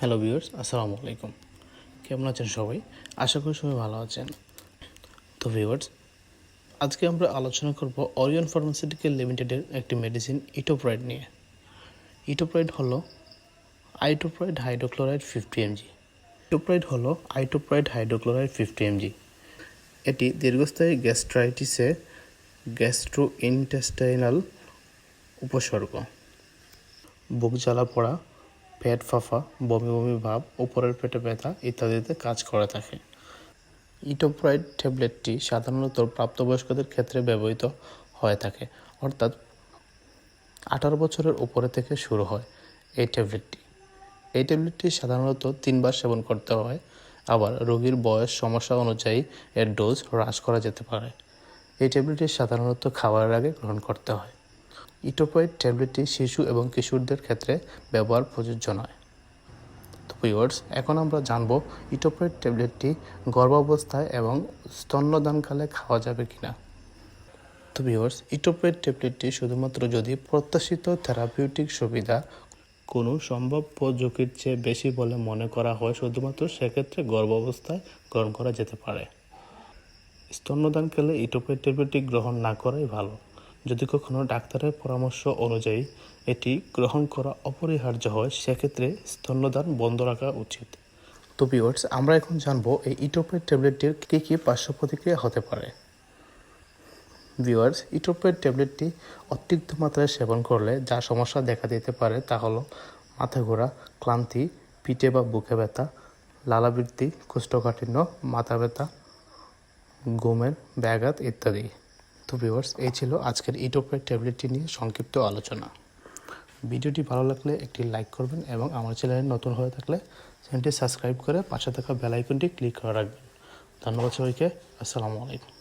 Hello viewers, আসসালামু আলাইকুম। কেমন আছেন সবাই? আশা করি সবাই ভালো আছেন। তো ভিউয়ার্স, আজকে আমরা আলোচনা করব অরিয়ন ফার্মাসিউটিক্যাল লিমিটেডের একটি মেডিসিন ইটোপ্রাইড নিয়ে। ইটোপ্রাইড হলো itopride hydrochloride fifty MG itopride হলো আইটোপ্রাইড হাইড্রোক্লোরাইড ফিফটি এমজি এটি দীর্ঘস্থায়ী গ্যাস্ট্রাইটিসে গ্যাস্ট্রো ইনটেস্টাইনাল উপসর্গ। বুক জ্বালা পড়া পেট ফাঁফা, বমি বমি ভাব উপরের পেটে ব্যথা ইত্যাদিতে কাজ করে থাকে। ইটোপ্রাইড ট্যাবলেটটি সাধারণত প্রাপ্তবয়স্কদের ক্ষেত্রে ব্যবহৃত হয়ে থাকে, অর্থাৎ আঠারো বছরের উপরে থেকে শুরু হয় এই ট্যাবলেটটি। এই ট্যাবলেটটি সাধারণত তিনবার সেবন করতে হয়, আবার রোগীর বয়স, সমস্যা অনুযায়ী এর ডোজ হ্রাস করা যেতে পারে। এই ট্যাবলেটটি সাধারণত খাবারের আগে গ্রহণ করতে হয়। ইটোপয়েড ট্যাবলেটটি শিশু এবং কিশোরদের ক্ষেত্রে ব্যবহার প্রযোজ্য নয়। তো এখন আমরা জানব ইটোপয়েড ট্যাবলেটটি গর্ভাবস্থায় এবং স্তন্যদানকালে খাওয়া যাবে কিনা। তো ভিউয়ার্স ইটোপয়েড ট্যাবলেটটি শুধুমাত্র যদি প্রত্যাশিত থেরাপিউটিক সুবিধা কোনো সম্ভাব্য ঝুঁকির চেয়ে বেশি বলে মনে করা হয়, শুধুমাত্র সেক্ষেত্রে গর্ভাবস্থায় গ্রহণ করা যেতে পারে। স্তন্যদানকালে ইটোপয়েড ট্যাবলেটটি গ্রহণ না করাই ভালো। যদি কখনো ডাক্তারের পরামর্শ অনুযায়ী এটি গ্রহণ করা অপরিহার্য হয়, সেক্ষেত্রে স্তন্যদান বন্ধ রাখা উচিত। তো ভিউয়ার্স আমরা এখন জানব এই ইটোপয়েড ট্যাবলেটটির কী কী পার্শ্ব প্রতিক্রিয়া হতে পারে। ভিউয়ার্স ইটোপয়েড ট্যাবলেটটি অতিরিক্ত মাত্রায় সেবন করলে যা সমস্যা দেখা দিতে পারে তা হলো মাথা ঘোরা, ক্লান্তি, পিঠে বা বুকে ব্যথা, লালাবৃত্তি, কোষ্ঠকাঠিন্য, মাথা ব্যথা, ঘুমের ব্যাঘাত ইত্যাদি। তো ভিউয়ার্স এই ছিল আজকের ইটোপের ট্যাবলেটটি নিয়ে সংক্ষিপ্ত আলোচনা। ভিডিওটি ভালো লাগলে একটি লাইক করবেন এবং আমার চ্যানেলে নতুন হয়ে থাকলে চ্যানেলটি সাবস্ক্রাইব করে পাশে থাকা বেল আইকনটি ক্লিক করে রাখবেন। ধন্যবাদ সবাইকে। আসসালামু আলাইকুম।